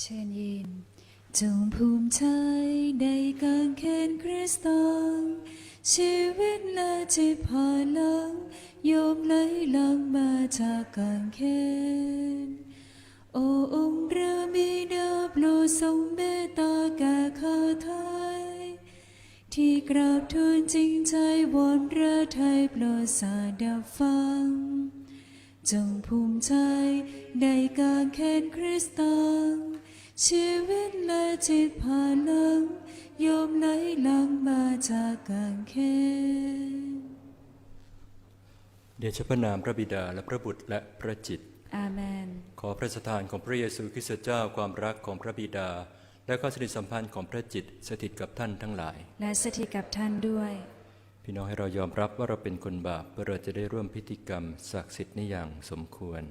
เชิญยืนจงภูมิใจในการเคนคริสต์ตังชีวิตและจิตผ่านลังโยมไหลลังมาจากการเคนโอองค์ระบิดาโปรดทรงเมตตาแก่ข้าไทย ที่กราบทูลจริงใจวอนระไทยโปรดสาดับฟัง จงภูมิใจในการแค้นคริสต์ตัง ชีวิตและจิตผ่านหลังโยมไหลหลังมาจากการแค้นเดชพระนามพระบิดาและพระบุตรและพระจิต อาเมน ขอพระสถานของพระเยซูคริสต์เจ้าความรักของพระบิดา และก็สนิทสัมพันธ์ของพระจิตสถิตกับท่านทั้งหลาย และสถิตกับท่านด้วย พี่น้องให้เรายอมรับว่าเราเป็นคนบาปเพื่อเราจะได้ร่วมพิธีกรรมศักดิ์สิทธิ์นี้อย่างสมควร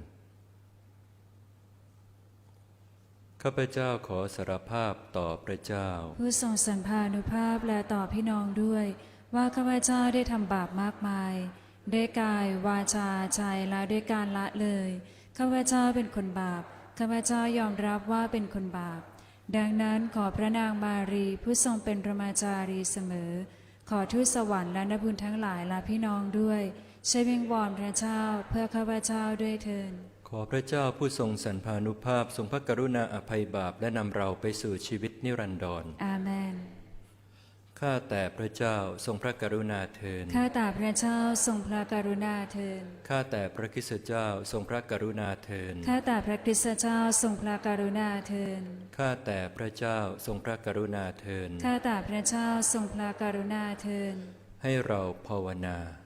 ข้าพเจ้าขอสารภาพต่อพระเจ้า ผู้ทรงสันพานุภาพและต่อพี่น้องด้วย ว่าข้าพเจ้าได้ทำบาปมากมายด้วยกายวาจาใจและด้วยการละเลยข้าพเจ้าเป็นคนบาปข้าพเจ้ายอมรับว่าเป็นคนบาป ดังนั้นขอพระนางมารีผู้ทรงเป็นพระมาจารีเสมอ ขอทูตสวรรค์และนบุญทั้งหลายและพี่น้องด้วยใช้เวิงวอนพระเจ้าเพื่อข้าพเจ้าด้วยเถิด อพระเจ้าผู้ทรงสันพานุภาพทรงพระกรุณาอภัยบาปและนำเราไปสู่ชีวิตนิรันดรอาเมน ข้าแต่พระเจ้าทรงพระกรุณาเทิน ข้าแต่พระเจ้าทรงพระกรุณาเถิดข้าแต่พระคริสตเจ้าทรงพระกรุณาเทิน ข้าแต่พระคริสตเจ้าทรงพระกรุณาเถิดข้าแต่พระเจ้าทรงพระกรุณาเทิน ข้าแต่พระเจ้าทรงพระกรุณาเถิดให้เราภาวนาโป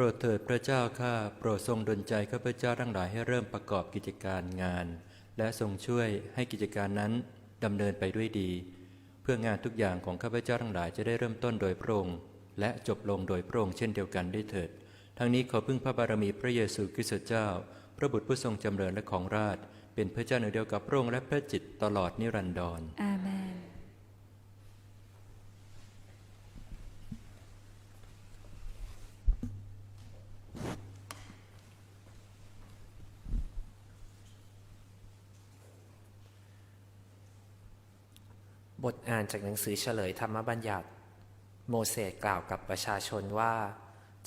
รดเถิดพระเจ้าข้าโปรดทรงดลใจข้าพเจ้าทั้งหลายให้เริ่มประกอบกิจการงาน และทรงช่วยให้กิจการนั้นดำเนินไปด้วยดี เพื่องานทุกอย่างของข้าพเจ้าทั้งหลายจะได้เริ่มต้นโดยพระองค์และจบลงโดยพระองค์เช่นเดียวกันด้วยเถิด ทั้งนี้ขอพึ่งพระบารมีพระเยซูคริสต์เจ้า พระบุตรผู้ทรงจำเริญและของราช เป็นพระเจ้าหนึ่งเดียวกับพระองค์และพระจิตตลอดนิรันดรอาเมน บทอ่านจากหนังสือเฉลยธรรมบัญญัติ โมเสสกล่าวกับประชาชนว่า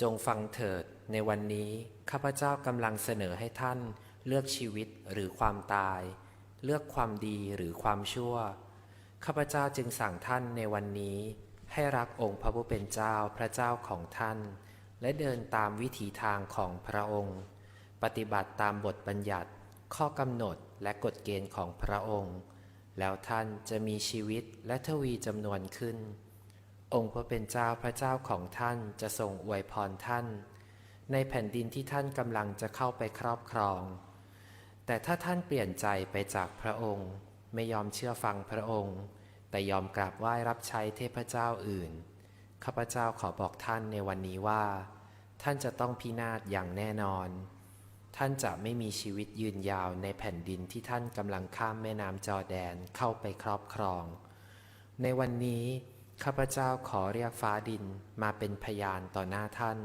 จงฟังเถิดในวันนี้ ข้าพเจ้ากำลังเสนอให้ท่าน เลือกชีวิตหรือความตาย เลือกความดีหรือความชั่ว ข้าพเจ้าจึงสั่งท่านในวันนี้ ให้รักองค์พระผู้เป็นเจ้าพระเจ้าของท่าน และเดินตามวิถีทางของพระองค์ ปฏิบัติตามบทบัญญัติ ข้อกำหนดและกฎเกณฑ์ของพระองค์ แล้วท่านจะมีชีวิตและทวีจำนวนขึ้น องค์พระเป็นเจ้าพระเจ้าของท่านจะทรงอวยพรท่าน ในแผ่นดินที่ท่านกำลังจะเข้าไปครอบครอง แต่ถ้าท่านเปลี่ยนใจไปจากพระองค์ ไม่ยอมเชื่อฟังพระองค์ แต่ยอมกราบไหว้รับใช้เทพเจ้าอื่น ข้าพเจ้าขอบอกท่านในวันนี้ว่า ท่านจะต้องพินาศอย่างแน่นอน ท่านจะไม่มีชีวิตยืนยาวในแผ่นดินที่ท่านกำลังข้ามแม่น้ำจอแดนเข้าไปครอบครอง ในวันนี้ข้าพเจ้าขอเรียกฟ้าดินมาเป็นพยานต่อหน้าท่าน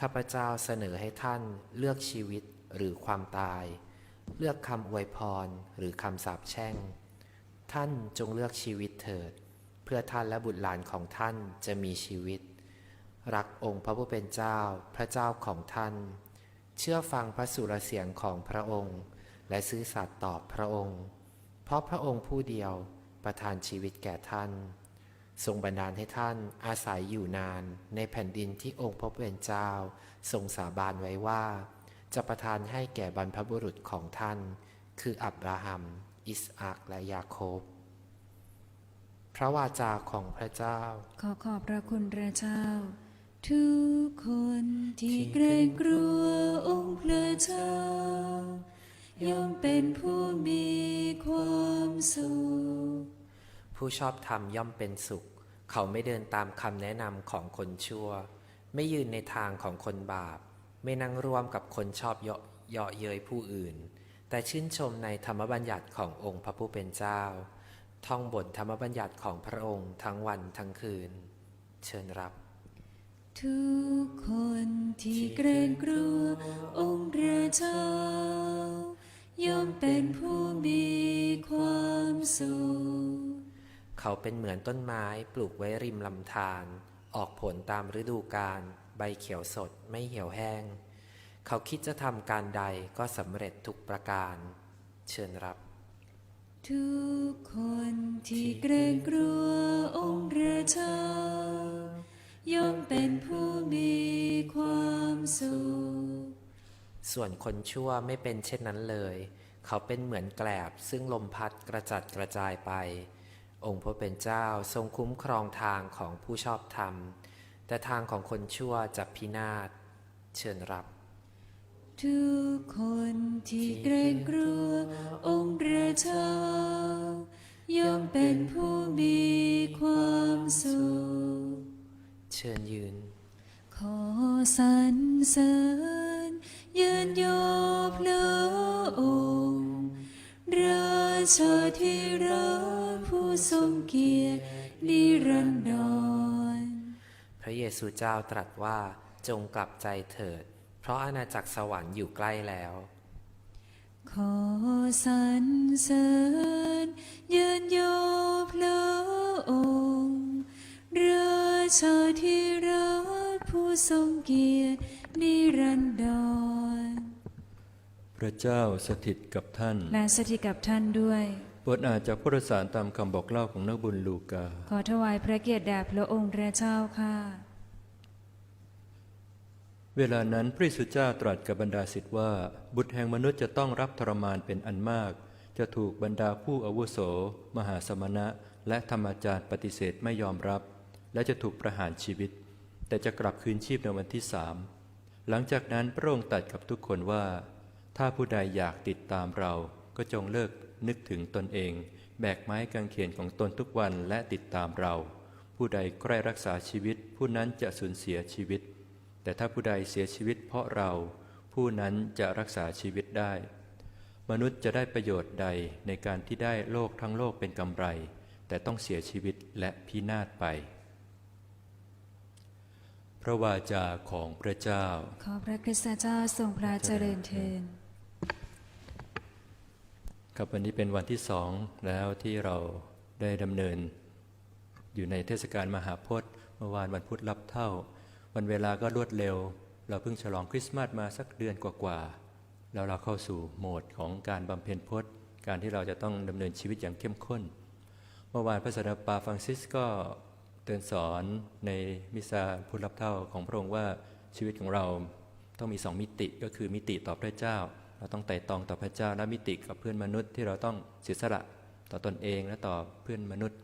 ข้าพเจ้าเสนอให้ท่านเลือกชีวิตหรือความตาย เลือกคำอวยพรหรือคำสาปแช่ง ท่านจงเลือกชีวิตเถิด เพื่อท่านและบุตรหลานของท่านจะมีชีวิต รักองค์พระผู้เป็นเจ้าพระเจ้าของท่าน เชื่อฟังพระสุรเสียงของพระองค์ และซื่อสัตย์ตอบพระองค์ เพราะพระองค์ผู้เดียวประทานชีวิตแก่ท่าน ทรงบันดาลให้ท่านอาศัยอยู่นานในแผ่นดินที่องค์พระผู้เป็นเจ้า ทรงสาบานไว้ว่า จะประทานให้แก่บรรพบุรุษของท่าน คืออับราฮัม อิสอักและยาโคบ พระวาจาของพระเจ้า ขอขอบพระคุณพระเจ้า ทุกคนที่เกรงกลัวองค์พระเจ้าย่อมเป็นผู้มีความสุข ผู้ชอบธรรมย่อมเป็นสุข เขาไม่เดินตามคำแนะนำของคนชั่ว ไม่ยืนในทางของคนบาป ไม่นั่งร่วมกับคนชอบเยาะเยาะเย้ยผู้อื่น แต่ชื่นชมในธรรมบัญญัติขององค์พระผู้เป็นเจ้า ท่องบทธรรมบัญญัติของพระองค์ทั้งวันทั้งคืน เชิญรับ ทุกคนที่เกรงกลัวองค์พระเจ้าย่อมเป็นผู้มีความสุข เขาเป็นเหมือนต้นไม้ปลูกไว้ริมลำธารออกผลตามฤดูกาลใบเขียวสดไม่เหี่ยวแห้ง เขาคิดจะทำการใดก็สำเร็จทุกประการ เชิญรับ ทุกคนที่เกรงกลัวองค์พระเจ้า ย่อมเป็นผู้มีความสุข ส่วนคนชั่วไม่เป็นเช่นนั้นเลย เขาเป็นเหมือนแกลบซึ่งลมพัดกระจัดกระจายไป องค์พระเป็นเจ้าทรงคุ้มครองทางของผู้ชอบธรรม แต่ทางของคนชั่วจะพินาศ เชิญรับ ทุกคนที่เกรงกลัวองค์พระเจ้าย่อมเป็นผู้มีความสุขเชิญยืน ขอสรรเสริญยืนยอพระองค์ราชาธิราชผู้ทรงเกียรตินิรันดร พระเยซูเจ้าตรัสว่าจงกลับใจเถิด เพราะอาณาจักรสวรรค์อยู่ใกล้แล้ว ขอสรรเสริญยืนยอพระองค์ ราชาธิราชผู้ทรงเกียรตินิรันดร พระเจ้าสถิตกับท่าน และสถิตกับท่านด้วยบทอ่านจากพุทธสารตามคำบอกเล่าของนักบุญลูกา ขอถวายพระเกียรติแด่พระองค์พระเจ้าค่ะ เวลานั้นพระเยซูเจ้าตรัสกับบรรดาศิษย์ว่า บุตรแห่งมนุษย์จะต้องรับทรมานเป็นอันมาก จะถูกบรรดาผู้อาวุโส มหาสมณะ และธรรมจารย์ปฏิเสธไม่ยอมรับ และจะถูกประหารชีวิต แต่จะกลับคืนชีพในวันที่สามหลังจากนั้นพระองค์ตรัสกับทุกคนว่า ถ้าผู้ใดอยากติดตามเราก็จงเลิกนึกถึงตนเอง แบกไม้กางเขนของตนทุกวันและติดตามเรา ผู้ใดใกล้รักษาชีวิต ผู้นั้นจะสูญเสียชีวิต แต่ถ้าผู้ใดเสียชีวิตเพราะเรา ผู้นั้นจะรักษาชีวิตได้ มนุษย์จะได้ประโยชน์ใดในการที่ได้โลกทั้งโลกเป็นกำไร แต่ต้องเสียชีวิตและพินาศไป พระวาจาของพระเจ้า ขอพระคริสตเจ้าทรงพระเจริญเทินครับวันนี้เป็นวันที่สองแล้วที่เราได้ดำเนิน อยู่ในเทศกาลมหาพจน์เมื่อวานวันพุธรับเท่า วันเวลาก็รวดเร็ว เราเพิ่งฉลองคริสต์มาสมาสักเดือนกว่าๆแล้วเราเข้าสู่โหมดของการบำเพ็ญพจน์ การที่เราจะต้องดำเนินชีวิตอย่างเข้มข้น เมื่อวานพระสันตะปาฟรังซิสก็ เตือนสอนในมิสซาพุทธรับเท่าของพระองค์ว่าชีวิตของเราต้องมีสองมิติก็คือมิติต่อพระเจ้า เราต้องไต่ตองต่อพระเจ้าและมิติกับเพื่อนมนุษย์ที่เราต้องเสียสละต่อตนเองและต่อเพื่อนมนุษย์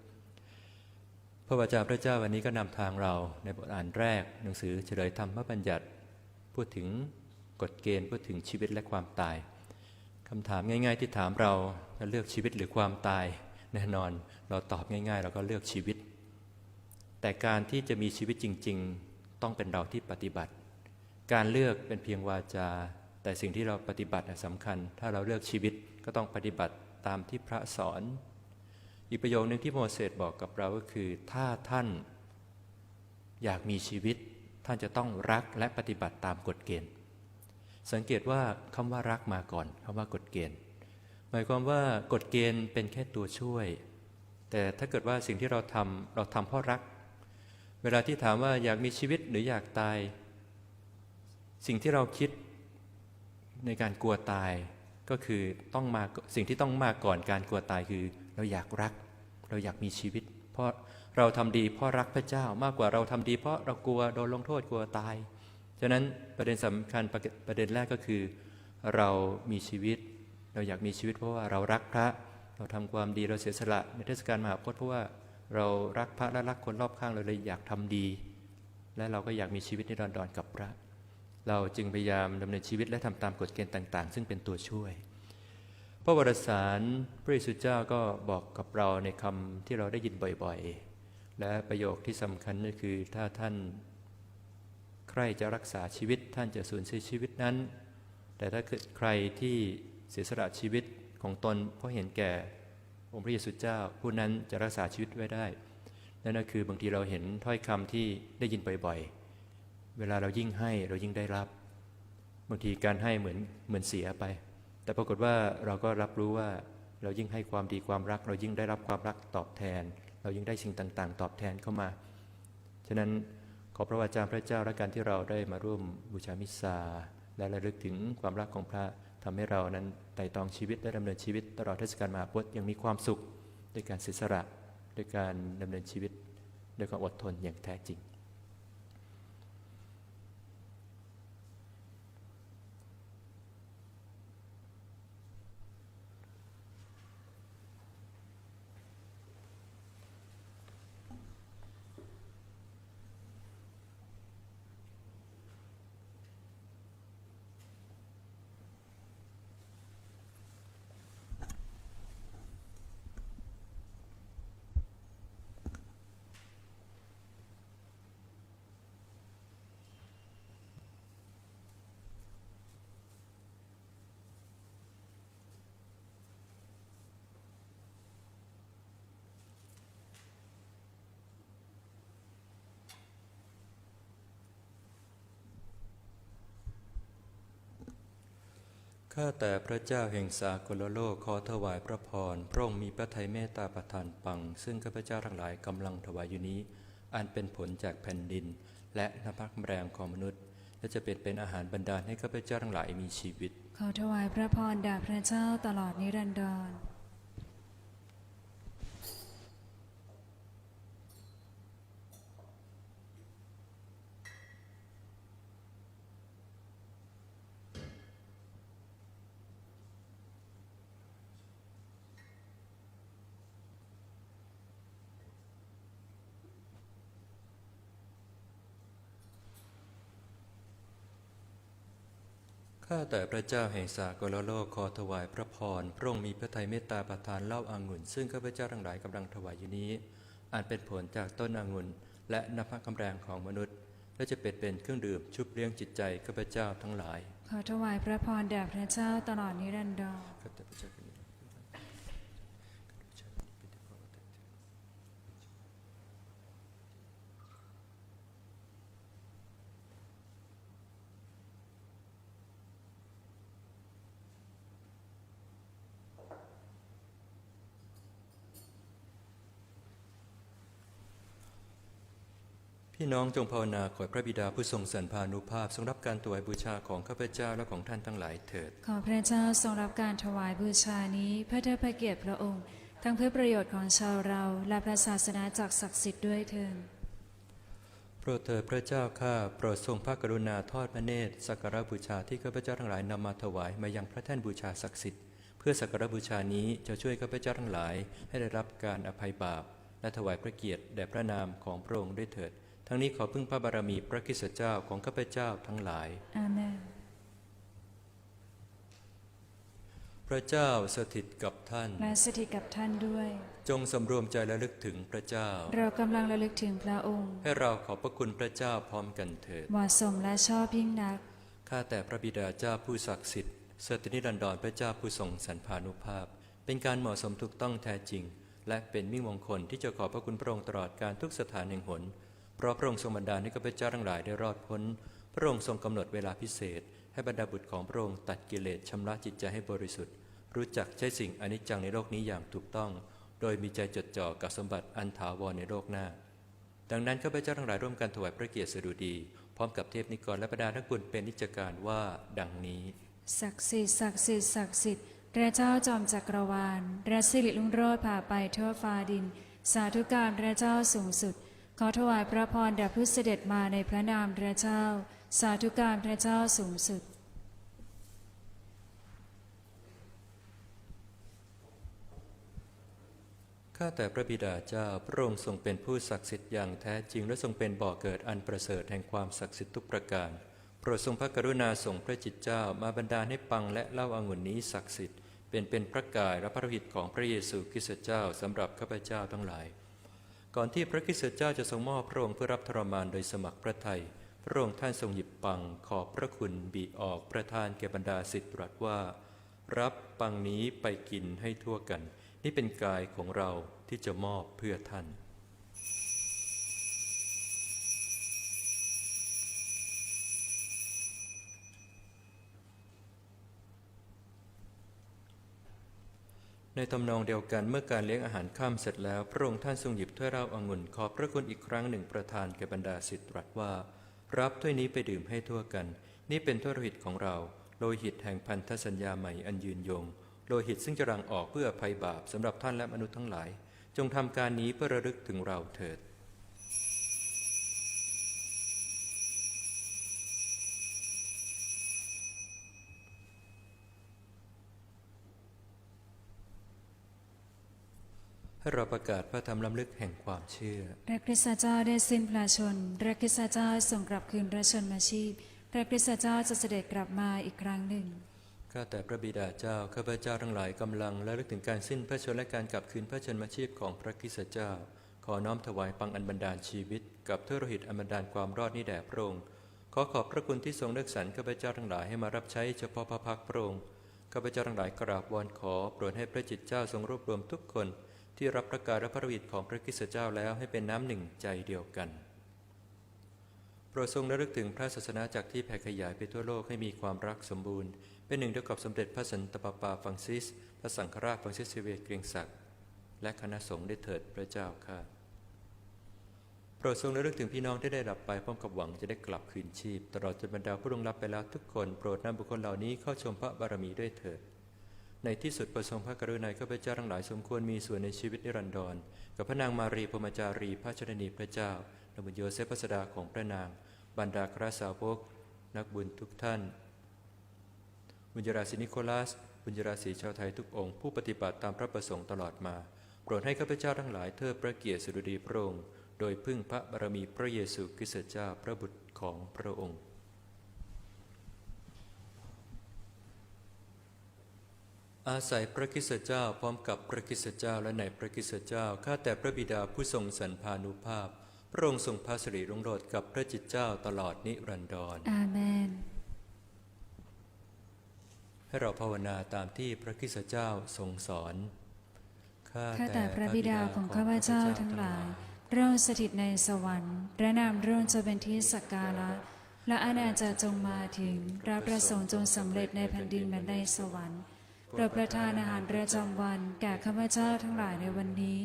พระวจาพระเจ้าวันนี้ก็นำทางเราในบทอ่านแรก หนังสือเฉลยธรรมบัญญัติ พูดถึงกฎเกณฑ์พูดถึงชีวิตและความตายคำถามง่าย ๆ ที่ถามเราจะเลือกชีวิตหรือความตาย แน่นอนเราตอบง่าย ๆ เราก็เลือกชีวิต แต่การที่จะมีชีวิตจริง ๆ ต้องเป็นเราที่ปฏิบัติ การเลือกเป็นเพียงวาจา แต่สิ่งที่เราปฏิบัติสำคัญ ถ้าเราเลือกชีวิตก็ต้องปฏิบัติตามที่พระสอน อีกประโยคนึงที่โมเสสบอกกับเราก็คือ ถ้าท่านอยากมีชีวิต ท่านจะต้องรักและปฏิบัติตามกฎเกณฑ์ สังเกตว่าคำว่ารักมาก่อนคำว่ากฎเกณฑ์ หมายความว่ากฎเกณฑ์เป็นแค่ตัวช่วย แต่ถ้าเกิดว่าสิ่งที่เราทำเราทำเพราะรัก เวลาที่ถามว่าอยากมีชีวิตหรืออยากตาย สิ่งที่เราคิดในการกลัวตายก็คือต้องมาสิ่งที่ต้องมาก่อนการกลัวตายคือ เราอยากรัก เราอยากมีชีวิต เพราะเราทำดีเพราะรักพระเจ้ามากกว่าเราทำดี เพราะเรากลัวโดนลงโทษกลัวตายฉะนั้นประเด็นสำคัญประประเด็นแรกก็คือ เรามีชีวิต เราอยากมีชีวิตเพราะว่าเรารักพระ เราทำความดีเราเสียสละในเทศกาลมหาพจน์เพราะว่า เรารักพระและรักคนรอบข้างเราเลยอยากทำดี และเราก็อยากมีชีวิตนิรันดรกับพระ เราจึงพยายามดำเนินชีวิตและทำตามกฎเกณฑ์ต่าง ๆ ซึ่งเป็นตัวช่วย พระวรสารพระเยซูเจ้าก็บอกกับเราในคำที่เราได้ยินบ่อยๆ และประโยคที่สำคัญก็คือถ้าท่านใครจะรักษาชีวิตท่านจะสูญเสียชีวิตนั้น แต่ถ้าเกิดใครที่เสียสละชีวิตของตนเพราะเห็นแก่ องค์พระเยซูเจ้า ผู้นั้นจะรักษาชีวิตไว้ได้ นั่นก็คือบางทีเราเห็นถ้อยคำที่ได้ยินบ่อยๆ เวลาเรายิ่งให้เรายิ่งได้รับ บางทีการให้เหมือนเหมือนเสียไป แต่ปรากฏว่าเราก็รับรู้ว่าเรายิ่งให้ความดีความรัก เรายิ่งได้รับความรักตอบแทน เรายิ่งได้สิ่งต่างๆ ตอบแทนเข้ามา ฉะนั้นขอพระวาจาพระเจ้าและการที่เราได้มาร่วมบูชามิสซาและระลึกถึงความรักของพระ ทำให้เรานั้นไต่ตองชีวิตและดำเนินชีวิต ตลอดเทศกาลมาพุทธยังมีความสุขด้วยการเสียสละด้วยการดำเนินชีวิตด้วยความอดทนอย่างแท้จริง ข้าแต่พระเจ้าแห่งสากลโลกขอถวายพระพร พระองค์มีพระทัยเมตตาประทานปัง ซึ่งข้าพเจ้าทั้งหลายกำลังถวายอยู่นี้ อันเป็นผลจากแผ่นดิน และนภักแรงของมนุษย์ และจะเป็นเป็นอาหารบรรดาให้ข้าพเจ้าทั้งหลายมีชีวิต ขอถวายพระพรแด่พระเจ้าตลอดนิรันดร ข้าแต่พระเจ้าแห่งสากลโลกขอถวายพระพร พระองค์มีพระทัยเมตตาประทานเล่าอางุ่น ซึ่งข้าพเจ้าทั้งหลายกำลังถวายอยู่นี้อันเป็นผลจากต้นองุ่น และนภกำแรงของมนุษย์ และจะเป็นเป็นเครื่องดื่มชุบเลี้ยงจิตใจข้าพเจ้าทั้งหลาย ขอถวายพระพรแด่พระเจ้าตลอดนิรันดร ข้าแต่พระเจ้าเป็ นพี่น้องจงภาวนาขอพระบิดาผู้ทรงสันพานุภาพทรงรับการถวายบูชาของข้าพเจ้าและของท่านทั้งหลายเถิด ขอพระเจ้าทรงรับการถวายบูชานี้เพื่อเทิดพระเกียรติพระองค์ ทั้งเพื่อประโยชน์ของชาวเราและพระศาสนาจักรศักดิ์สิทธิ์ด้วยเถิดโปรดเถิดพระเจ้าข้าโปรดทรงพระกรุณาทอดพระเนตรสักการะบูชาที่ข้าพเจ้าทั้งหลายนำมาถวายมายังพระแท่นบูชาศักดิ์สิทธิ์เพื่อสักการะบูชานี้จะช่วยข้าพเจ้าทั้งหลายให้ได้รับการอภัยบาป และถวายพระเกียรติแด่พระนามของพระองค์ด้วยเถิด ทั้งนี้ขอพึ่งพระบารมีพระคริสตเจ้าของข้าพเจ้าทั้งหลาย อาเมน พระเจ้าสถิตกับท่าน และสถิตกับท่านด้วย จงสำรวมใจและลึกถึงพระเจ้า เรากำลังระลึกถึงพระองค์ ให้เราขอบพระคุณพระเจ้าพร้อมกันเถิด เหมาะสมและชอบยิ่งนัก ข้าแต่พระบิดาเจ้าผู้ศักดิ์สิทธิ์สถิตนิรันดรพระเจ้าผู้ทรงสันพานุภาพ เป็นการเหมาะสมถูกต้องแท้จริง และเป็นมิ่งมงคลที่จะขอบพระคุณพระองค์ตลอดการทุกสถานแห่งหน เพราะพระองค์ทรงบันดาลให้ข้าพเจ้าทั้งหลายได้รอดพ้น พระองค์ทรงกำหนดเวลาพิเศษ ให้บรรดาบุตรของพระองค์ตัดกิเลสชำระจิตใจให้บริสุทธิ์ รู้จักใช้สิ่งอนิจจังในโลกนี้อย่างถูกต้อง โดยมีใจจดจ่อกับสมบัติอันถาวรในโลกหน้า ดังนั้นข้าพเจ้าทั้งหลายร่วมกันถวายพระเกียรติสดุดี พร้อมกับเทพนิกรและบรรดานักบุญเป็นนิจการว่าดังนี้ ศักดิ์สิทธิ์ศักดิ์สิทธิ์ศักดิ์สิทธิ์พระเจ้าจอมจักรวาลพระสิริลุงโรจน์ผ่าไปทั่วฟ้าดิน สาธุการพระเจ้าสูงสุด ขอถวายพระพรแด่ผู้เสด็จมาในพระนามพระเจ้า สาธุการพระเจ้าสูงสุดข้าแต่พระบิดาเจ้าพระองค์ทรงเป็นผู้ศักดิ์สิทธิ์อย่างแท้จริงและทรงเป็นบ่อเกิดอันประเสริฐแห่งความศักดิ์สิทธิ์ทุกประการ โปรดทรงพระกรุณาส่งพระจิตเจ้ามาบรรดาให้ปังและเล่าอางุ่นนี้ศักดิ์สิทธิ์เป็นเป็นพระกายและพระฤทธิ์ของพระเยซูคริสต์เจ้าสำหรับข้าพเจ้าทั้งหลาย ก่อนที่พระคิสเจ้าจะทรงมอบพระองค์เพื่อรับทรมานโดยสมัครพระทัยพระองค์ท่านทรงหยิบปังขอบพระคุณบีออกประทานแก่บรรดาสิทธิ์ตรัสว่า รับปังนี้ไปกินให้ทั่วกัน นี่เป็นกายของเราที่จะมอบเพื่อท่าน ในตำนองเดียวกันเมื่อการเลี้ยงอาหารข้ามเสร็จแล้ว พระองค์ท่านทรงหยิบถ้วยเหล้าองุ่นขอบพระคุณอีกครั้งหนึ่งประทานแก่บรรดาสิทธิ์รัตว่า รับถ้วยนี้ไปดื่มให้ทั่วกัน นี่เป็นถ้วยโลหิตของเรา โลหิตแห่งพันธสัญญาใหม่อันยืนยง โลหิตซึ่งจะรังออกเพื่ออภัยบาปสำหรับท่านและมนุษย์ทั้งหลาย จงทำการนี้เพื่อระลึกถึงเราเถิด ให้เราประกาศพระธรรมล้ำลึกแห่งความเชื่อ พระคริสตเจ้าได้สิ้นพระชนม์พระคริสตเจ้าทรงกลับคืนพระชนมาชีพ พระคริสตเจ้าจะเสด็จกลับมาอีกครั้งหนึ่ง ข้าแต่พระบิดาเจ้า ข้าพเจ้าทั้งหลายกำลังและลึกถึงการสิ้นพระชนม์และการกลับคืนพระชนมาชีพของพระคริสตเจ้า ขอน้อมถวายปังอันบันดาลชีวิต กับถ้วยโลหิตอันบันดาลความรอดนี้แด่พระองค์ขอขอบพระคุณที่ทรงเลือกสรรข้าพเจ้าทั้งหลายให้มารับใช้เฉพาะพระพักตร์พระองค์ข้าพเจ้าทั้งหลายกราบวอนขอโปรดให้พระจิตเจ้าทรงรวบรวมทุกคน ที่รับประกาศพระวิตของพระคริสตเจ้าแล้วให้เป็นน้ำหนึ่งใจเดียวกัน โปรดทรงระลึกถึงพระศาสนาจากที่แผ่ขยายไปทั่วโลกให้มีความรักสมบูรณ์ เป็นหนึ่งเดียวกับสมเด็จพระสันตะปาปาฟังซิส พระสังฆราชฟังซิสเซเวยร์เกรียงศักดิ์และคณะสงฆ์ได้เถิดพระเจ้าข้าโปรดทรงระลึกถึงพี่น้องที่ได้ดับไปพร้อมกับหวังจะได้กลับคืนชีพ ตลอดจนบรรดาผู้ลงรับไปแล้วทุกคนโปรดนำบุคคลเหล่านี้เข้าชมพระบารมีด้วยเถิด ในที่สุดประทรงพระกรุณาข้าพเจ้าทั้งหลายสมควรมีส่วนในชีวิตนิรันดร กับพระนางมารีพมจารีพระชนนีพระเจ้าและบุญโยเซฟพระสดาของพระนาง บรรดาคราสาวก นักบุญทุกท่าน บุญยราศีนิโคลัส บุญยราศีชาวไทยทุกองค์ ผู้ปฏิบัติตามพระประสงค์ตลอดมา โปรดให้ข้าพเจ้าทั้งหลายเทิดพระเกียรติสุดีพระองค์ โดยพึ่งพระบารมีพระเยซูคริสต์เจ้าพระบุตรของพระองค์ อาศัยพระคริสตเจ้าพร้อมกับพระคริสตเจ้าและในพระคริสตเจ้าข้าแต่พระบิดาผู้ทรงสันพานุภาพ พระองค์ทรงพระสิริรุ่งโรจน์กับพระจิตเจ้าตลอดนิรันดรอาเมน ให้เราภาวนาตามที่พระคริสตเจ้าทรงสอนข้าข้าแต่พระบิดาของข้าพเจ้าทั้งหลายพระองค์สถิตในสวรรค์พระนามพระองค์จะเป็นที่สักการะและอาณาจักรจงมาถึงพระประสงค์จงสำเร็จในแผ่นดินเหมือนในสวรรค์ โปรดประทานอาหารประจำวันแก่ข้าพเจ้าทั้งหลายในวันนี้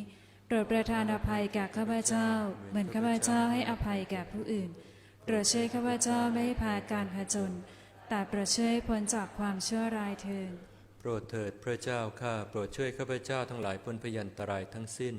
โปรดประทานอภัยแก่ข้าพเจ้า เหมือนข้าพเจ้าให้อภัยแก่ผู้อื่น โปรดช่วยข้าพเจ้าไม่ให้พาการผจญแต่โปรดช่วยพ้นจากความชั่วร้ายเถิดโปรดเถิดพระเจ้าข้าโปรดช่วยข้าพเจ้าทั้งหลายพ้นพยันตรายทั้งสิ้น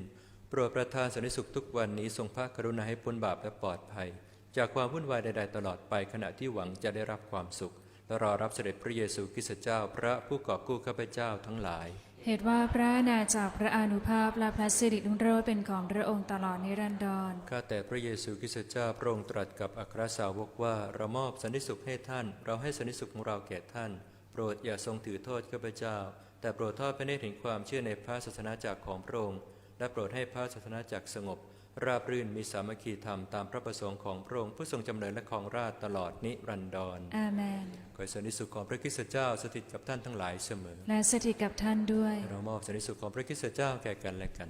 โปรดประทานสันติสุขทุกวันนี้ทรงพระกรุณาให้พ้นบาปและปลอดภัย จากความวุ่นวายใด ๆ ตลอดไปขณะที่หวังจะได้รับความสุข และรอรับเสด็จพระเยซูคริสต์เจ้า พระผู้กอบกู้ข้าพเจ้าทั้งหลาย เหตุว่าพระอาณาจากรพระอานุภาพและพระสิริรุ่งโรจน์เป็นของพระองค์ตลอดนิรันดร ข้าแต่พระเยซูคริสต์เจ้าพระองค์ตรัสกับอัครสาวกว่าเรามอบสันติสุขให้ท่าน เราให้สันติสุขของเราแก่ท่าน โปรดอย่าทรงถือโทษข้าพเจ้า แต่โปรดทอดพระเนตรถึงความเชื่อในพระศาสนาจักรของพระองค์และโปรดให้พระศาสนาจักรสงบ ราบรื่นมีสามัคคีธรรมตามพระประสงค์ของพระองค์ผู้ทรงจำเนินและครองราชย์ตลอดนิรันดรอาเมนขอให้สันติสุขของพระคริสต์เจ้าสถิตกับท่านทั้งหลายเสมอ และสถิตกับท่านด้วย เรามอบสันติสุขของพระคริสต์เจ้าแก่กันและกัน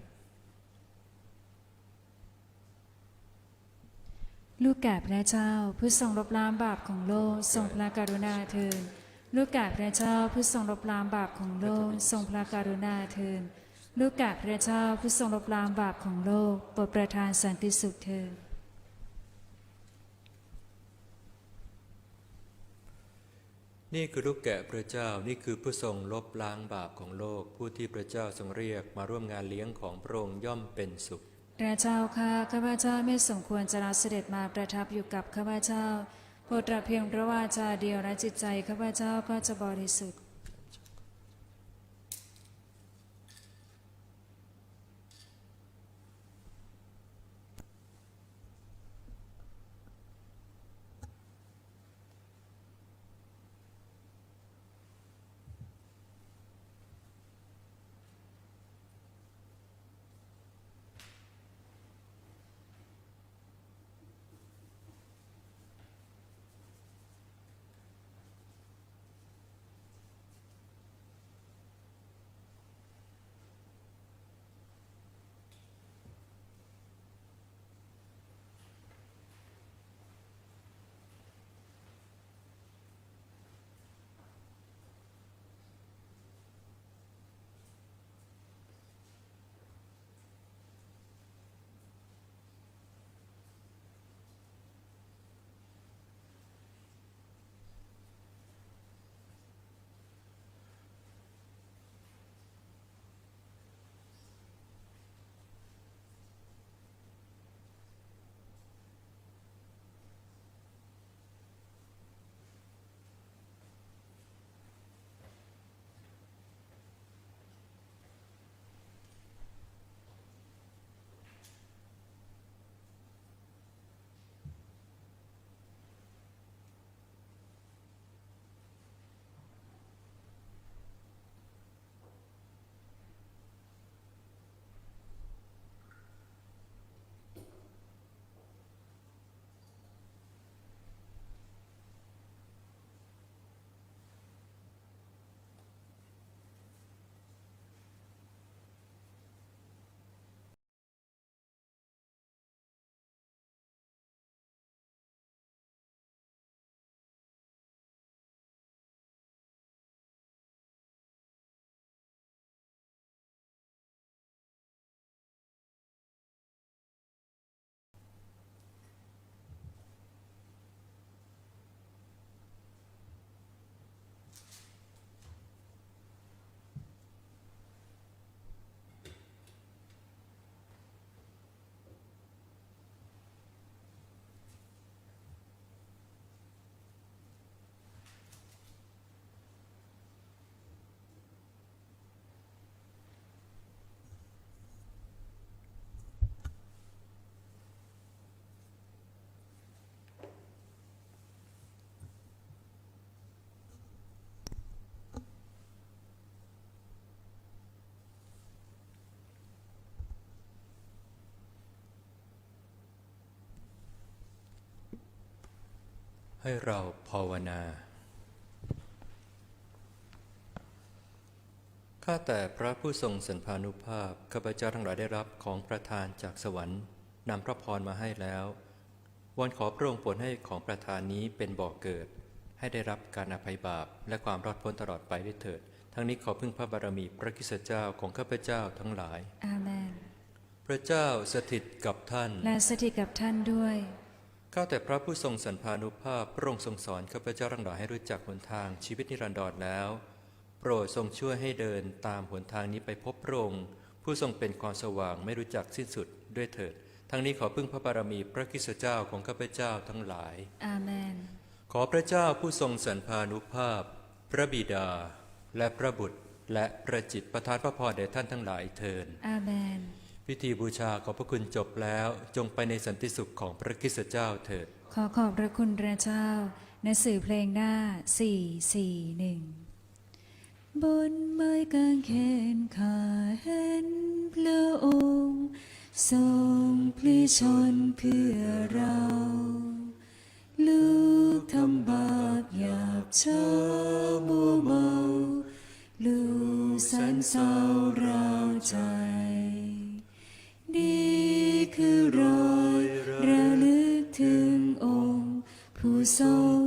ลูกแก่พระเจ้าผู้ทรงลบล้างบาปของโลกทรงพระกรุณาเถิดลูกแก่พระเจ้าผู้ทรงลบล้างบาปของโลกทรงพระกรุณาเถิด ลูกแก่พระเจ้าผู้ทรงลบล้างบาปของโลกโปรดประทานสันติสุขเถิดนี่คือลูกแกะพระเจ้านี่คือผู้ทรงลบล้างบาปของโลก ผู้ที่พระเจ้าทรงเรียกมาร่วมงานเลี้ยงของพระองค์ย่อมเป็นสุขพระเจ้าข้าข้าพเจ้าไม่สมควรจะรับเสด็จมาประทับอยู่กับข้าพเจ้าโปรดตรัสเพียงพระวาจาเดียวและจิตใจข้าพเจ้าก็จะบริสุทธิ์ ให้เราภาวนา ข้าแต่พระผู้ทรงสันพานุภาพ ข้าพเจ้าทั้งหลายได้รับของประทานจากสวรรค์นำพระพรมาให้แล้ววันขอพระองค์โปรดให้ของประทานนี้เป็นบ่อกเกิด ให้ได้รับการอภัยบาป และความรอดพ้นตลอดไปด้วยเถิด ทั้งนี้ขอพึ่งพระบารมีพระคริสตเจ้าของข้าพเจ้าทั้งหลาย อาเมน พระเจ้าสถิตกับท่าน และสถิตกับท่านด้วย ข้าแต่พระผู้ทรงสันพานุภาพพระองค์ทรงสอนข้าพเจ้าทั้งหลายให้รู้จักหนทางชีวิตนิรันดรแล้ว โปรดทรงช่วยให้เดินตามหนทางนี้ไปพบพระองค์ผู้ทรงเป็นความสว่างไม่รู้จักสิ้นสุดด้วยเถิด ทั้งนี้ขอพึ่งพระบารมีพระคริสตเจ้าของข้าพเจ้าทั้งหลาย อาเมน ขอพระเจ้าผู้ทรงสันพานุภาพ พระบิดา และพระบุตร และพระจิตประทานพระพรแด่ท่านทั้งหลายเทินอาเมน พิธีบูชาขอพระคุณจบแล้วจงไปในสันติสุขของพระคริสตเจ้าเถิด ขอขอบพระคุณพระเจ้าหนังสือเพลงหน้า 441 บนไม้กางเขนข้าเห็นพระองค์ ทรงพลีชนเพื่อเรา ลูกทำบาปหยาบช้ามัวเมา ลูกแสนเศร้าราวใจ นี่คือรอยระลึกถึงองค์ ผู้ทรง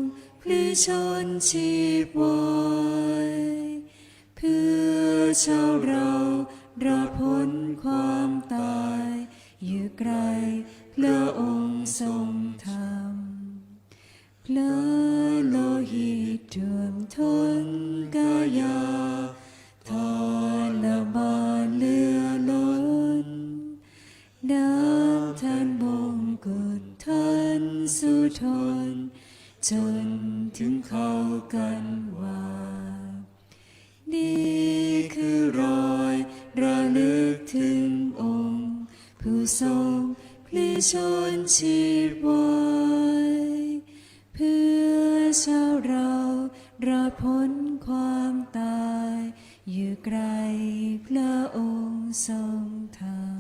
พลีชนชีพไว้เพื่อชาวเรารอดพ้นความตาย อยู่ไกลพระองค์ทรงธรรมพระโลหิตท่วมทนกายา กุฎทนสุทน จนถึงเข้ากันว่านี่คือรอยระลึกถึงองค์ ผู้ทรงพลีชนชีพไว้เพื่อชาวเรารอดพ้นความตาย อยู่ไกลพระองค์ทรงธรรม